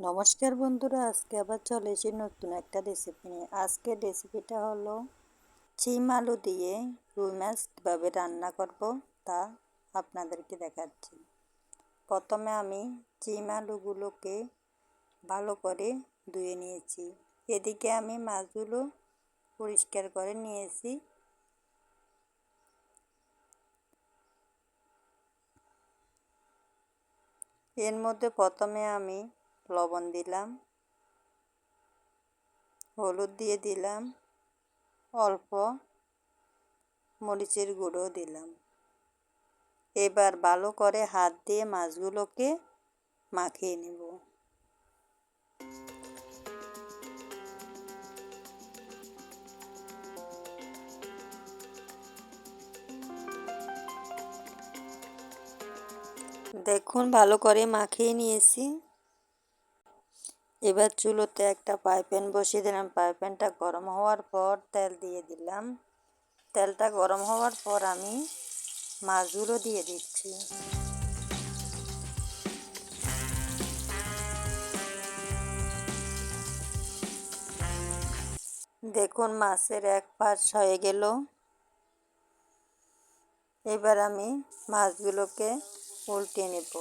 নমস্কার বন্ধুরা, আজকে আবার চলে এসেছি নতুন একটা রেসিপি নিয়ে। আজকের রেসিপিটা হলো চিম আলু দিয়ে রুই মাছ কীভাবে রান্না করব তা আপনাদেরকে দেখাচ্ছি। প্রথমে আমি চিম আলুগুলোকে ভালো করে ধুয়ে নিয়েছি। এদিকে আমি মাছগুলো পরিষ্কার করে নিয়েছি। এর মধ্যে প্রথমে আমি লবণ দিলাম, হলুদ দিয়ে দিলাম, অল্প মরিচের গুঁড়ো দিলাম। এবার ভালো করে হাত দিয়ে মাছগুলোকে মাখিয়ে নেব। দেখুন, ভালো করে মাখিয়ে নিয়েছি। এবার চুলোতে একটা পাইপ্যান বসিয়ে দিলাম। পাইপ্যানটা গরম হওয়ার পর তেল দিয়ে দিলাম। তেলটা গরম হওয়ার পর আমি মাছগুলো দিয়ে দিচ্ছি। দেখুন মাছের এক পাশ হয়ে গেল। এবার আমি মাছগুলোকে উল্টে নেব।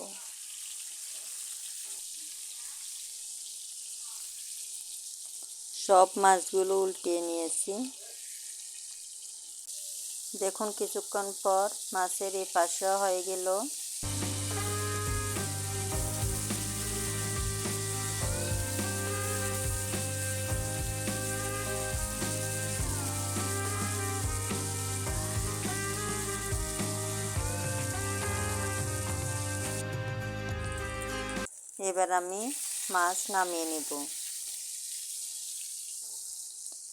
সব মাছগুলো উল্টিয়ে নিয়েছি। দেখুন কিছুক্ষণ পর মাছের এই পাশা হয়ে গেল। এবার আমি মাছ নামিয়ে নেব।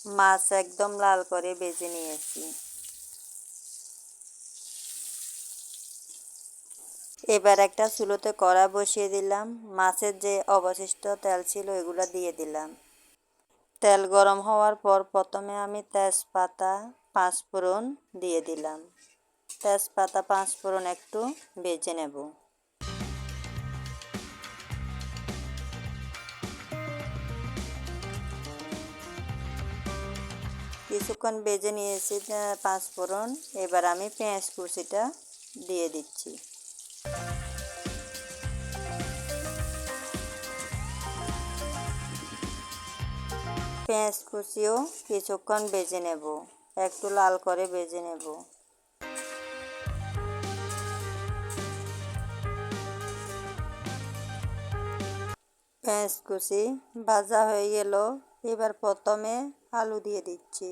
মাছ একদম লাল করে বেজে নিয়েছি। এবার একটা চুলোতে কড়া বসিয়ে দিলাম। মাছের যে অবশিষ্ট তেল ছিল এগুলো দিয়ে দিলাম। তেল গরম হওয়ার পর প্রথমে আমি তেজপাতা, পাঁচফোড়ন দিয়ে দিলাম। তেজপাতা, পাঁচফোড়ন একটু বেজে নেব। কিছুক্ষণ বেজে নিয়েছি পাঁচ ফোড়ন। এবার আমি পেঁয়াজ কুচিটা দিয়ে দিচ্ছি। পেঁয়াজ কুচিও কিছুক্ষণ বেজে নেব। একটু লাল করে বেজে নেব। পেঁয়াজ কুচি ভাজা হয়ে গেল। এবার প্রথমে আলু দিয়ে দিচ্ছি।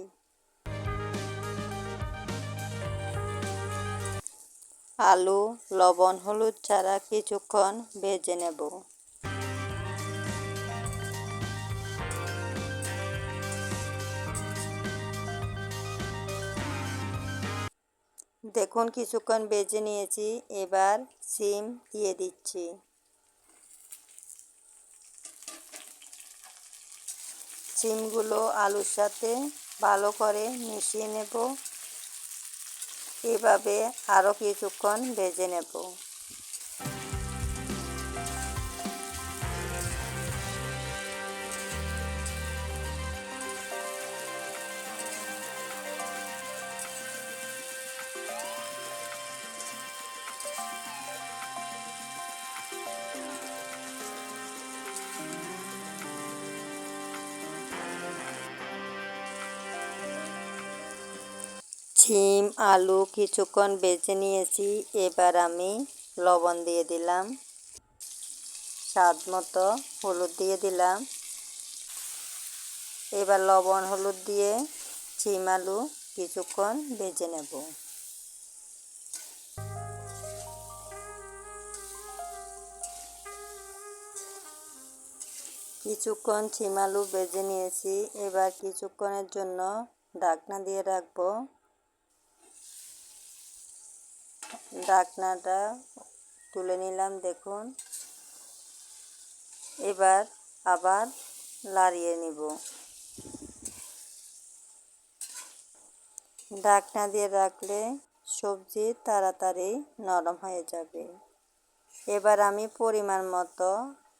আলু, লবণ, হলুদ ছাড়া কিছুক্ষণ ভেজে নেব। দেখুন, কিছুক্ষণ বেজে নিয়েছি। এবার সিম দিয়ে দিচ্ছি। সিমগুলো আলুর সাথে ভালো করে মিশিয়ে নেব। এভাবে আরও কিছুক্ষণ ভেজে নেব। ছিম, আলু, কিছুক্ষণ বেজে নিয়েছি। এবার আমি লবণ দিয়ে দিলাম। স্বাদ মতো হলুদ দিয়ে দিলাম। এবার লবণ হলুদ দিয়ে ছিম, আলু কিছুক্ষণ বেজে নেব। কিছুক্ষণ ছিম, আলু বেজে নিয়েছি। এবার কিছুক্ষণের জন্য ঢাকনা দিয়ে রাখব। ঢাকনাটা তুলে নিলাম, দেখুন। এবার আবার লাড়িয়ে নিব। ঢাকনা দিয়ে রাখলে সবজি তাড়াতাড়ি নরম হয়ে যাবে। এবার আমি পরিমাণ মতো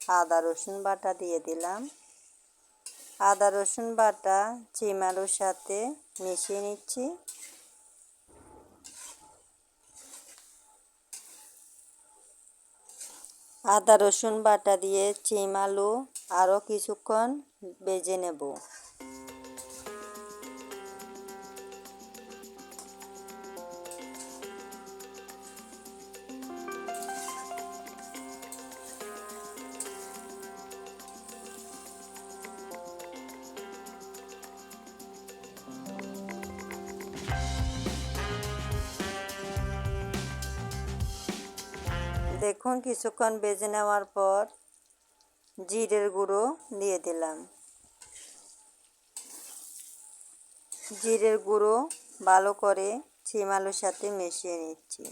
আদা, রসুন বাটা দিয়ে দিলাম। আদা, রসুন বাটা চিম আলুর সাথে মিশিয়ে নিচ্ছি। আদা রসুন বাটা দিয়ে চিম আলু আরও কিছুক্ষণ বেজে নেব। দেখুন, কিছুক্ষণ বেজে নেওয়ার পর জিরের গুঁড়ো দিয়ে দিলাম। জিরের গুঁড়ো ভালো করে ছিম আলুর সাথে মিশিয়ে নিচ্ছি।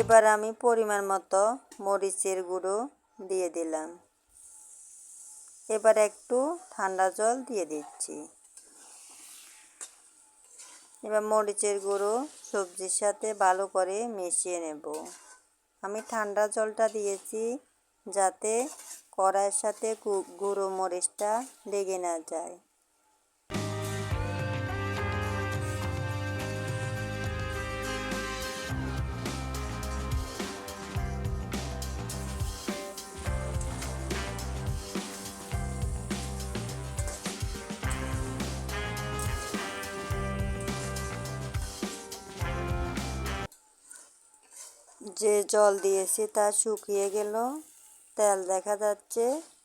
এবার আমি পরিমাণ মতো মরিচের গুঁড়ো দিয়ে দিলাম। এবার একটু ঠান্ডা জল দিয়ে দিচ্ছি। এবার মরিচের গুঁড়ো সবজির সাথে ভালো করে মিশিয়ে নেব। আমি ঠান্ডা জলটা দিয়েছি যাতে কড়াইয়ের সাথে গুঁড়ো মরিচটা লেগে না যায়। যে জল দিয়েছি তা শুকিয়ে গেল। তেল দেখা যাচ্ছে।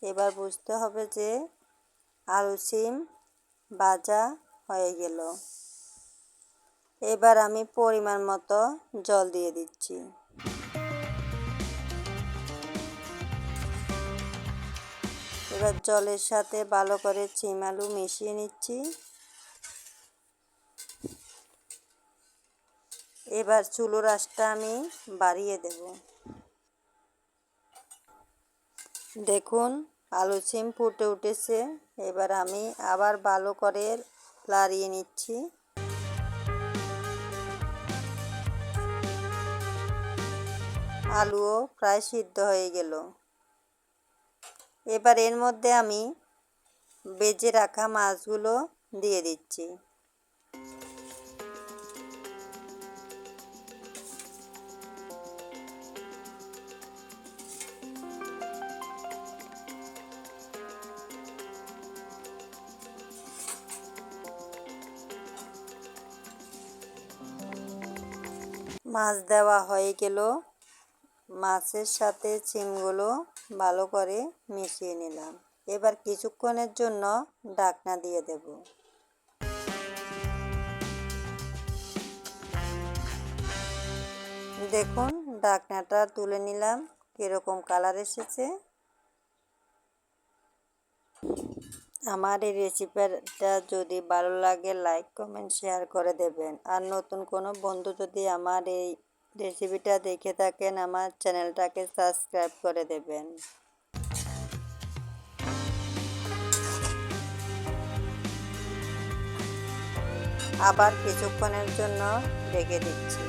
এবার বুঝতে হবে যে আলু সিম ভাজা হয়ে গেল। এবার আমি পরিমাণ মতো জল দিয়ে দিচ্ছি। এবার জলের সাথে ভালো করে চিম আলু মিশিয়ে নিচ্ছি। এবার চুলো রাসটা আমি বাড়িয়ে দেব। দেখুন, আলু সিম ফুটে উঠেছে। এবার আমি আবার ভালো করে লাড়িয়ে নিচ্ছি। আলুও প্রায় সিদ্ধ হয়ে গেল। এবার এর মধ্যে আমি বেজে রাখা মাছগুলো দিয়ে দিচ্ছি। মাছ দেওয়া হয়ে গেল। মাছের সাথে চিমগুলো ভালো করে মিশিয়ে নিলাম। এবার কিছুক্ষণের জন্য ডাকনা দিয়ে দেব। দেখুন ডাকনাটা তুলে নিলাম। কীরকম কালার এসেছে। আমার এই রেসিপিটা যদি ভালো লাগে লাইক কমেন্ট শেয়ার করে দেবেন। আর নতুন কোনো বন্ধু যদি আমার এই রেসিপিটা দেখে থাকেন, আমার চ্যানেলটাকে সাবস্ক্রাইব করে দেবেন। আবার কিছুক্ষণের জন্য রেখে দিচ্ছি।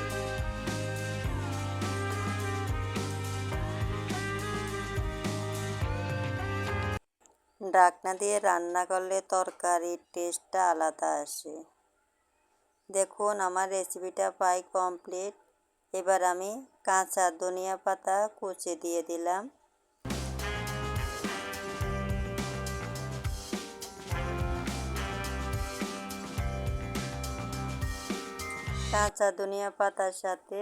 ডাকনা দিয়ে রান্না করলে তরকারির টেস্টটা আলাদা আসে। দেখুন, আমার রেসিপিটা প্রায় কমপ্লিট এবার আমি কাঁচা ধনিয়া পাতা কুচি দিয়ে দিলাম। কাঁচা ধনিয়া পাতার সাথে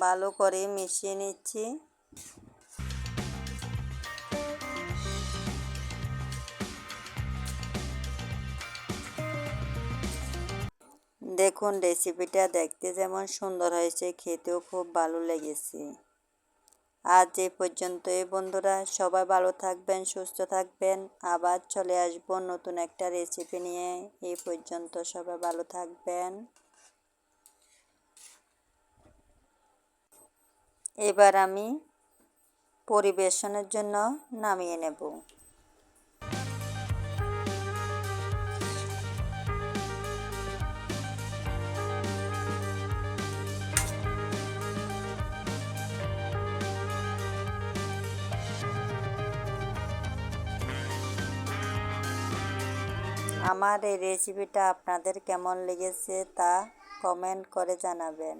ভালো করে মিশিয়ে নিচ্ছি। দেখুন রেসিপিটা দেখতে যেমন সুন্দর হয়েছে, খেতেও খুব ভালো লেগেছে। আজ এ পর্যন্ত এই বন্ধুরা, সবাই ভালো থাকবেন, সুস্থ থাকবেন। আবার চলে আসব নতুন একটা রেসিপি নিয়ে। এই পর্যন্ত সবাই ভালো থাকবেন। এবার আমি পরিবেশনের জন্য নামিয়ে নেব। আমার এই রেসিপিটা আপনাদের কেমন লেগেছে তা কমেন্ট করে জানাবেন।